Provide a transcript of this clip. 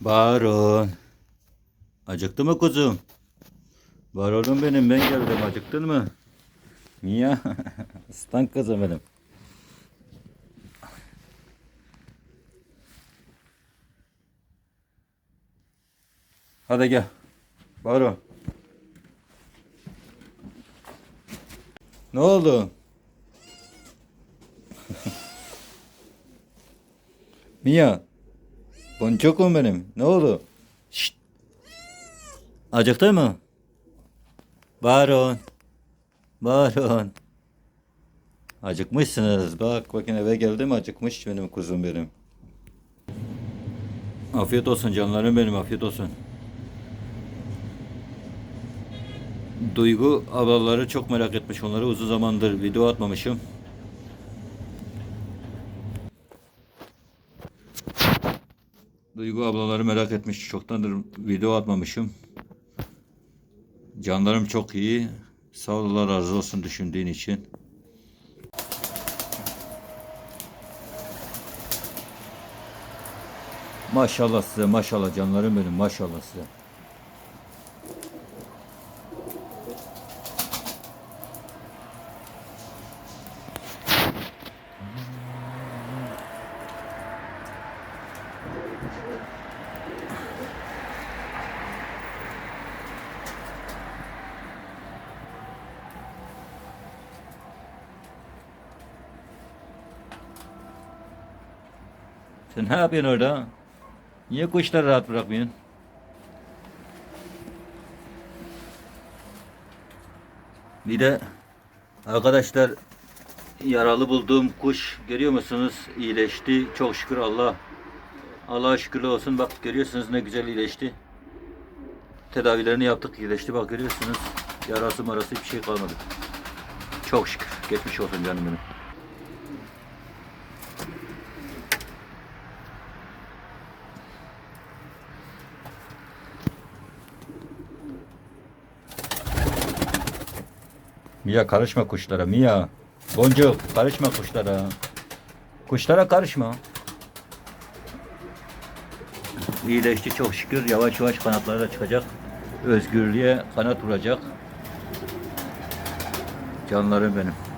Baron. Acıktı mı kuzum? Baronum benim ben geldim acıktın mı? Mia. Islan kızım benim. Hadi gel. Baron. Ne oldu? Mia. Bonçokum benim. Ne oldu? Şşt. Acıktı mı? Baron. Baron. Acıkmışsınız. Bak bakın eve geldim acıkmış benim kuzum benim. Afiyet olsun canlarım benim afiyet olsun. Duygu ablaları çok merak etmiş. Onları uzun zamandır video atmamışım. Duygu ablaları merak etmiş. Çoktandır video atmamışım. Canlarım çok iyi. Sağ ol Allah razı olsun düşündüğün için. Maşallah size maşallah canlarım benim maşallah size. Sen ne yapıyorsun orada? Niye kuşları rahat bırakmıyorsun? Bir de arkadaşlar yaralı bulduğum kuş görüyor musunuz? İyileşti. Çok şükür Allah. Allah'a şükürler olsun. Bak görüyorsunuz ne güzel iyileşti. Tedavilerini yaptık iyileşti. Bak görüyorsunuz. Yarası marası hiçbir şey kalmadı. Çok şükür. Geçmiş olsun canım benim. Mia karışma kuşlara Mia. Boncuk karışma kuşlara. Kuşlara karışma. İyileşti çok şükür. Yavaş yavaş kanatları da çıkacak. Özgürlüğe kanat vuracak. Canlarım benim.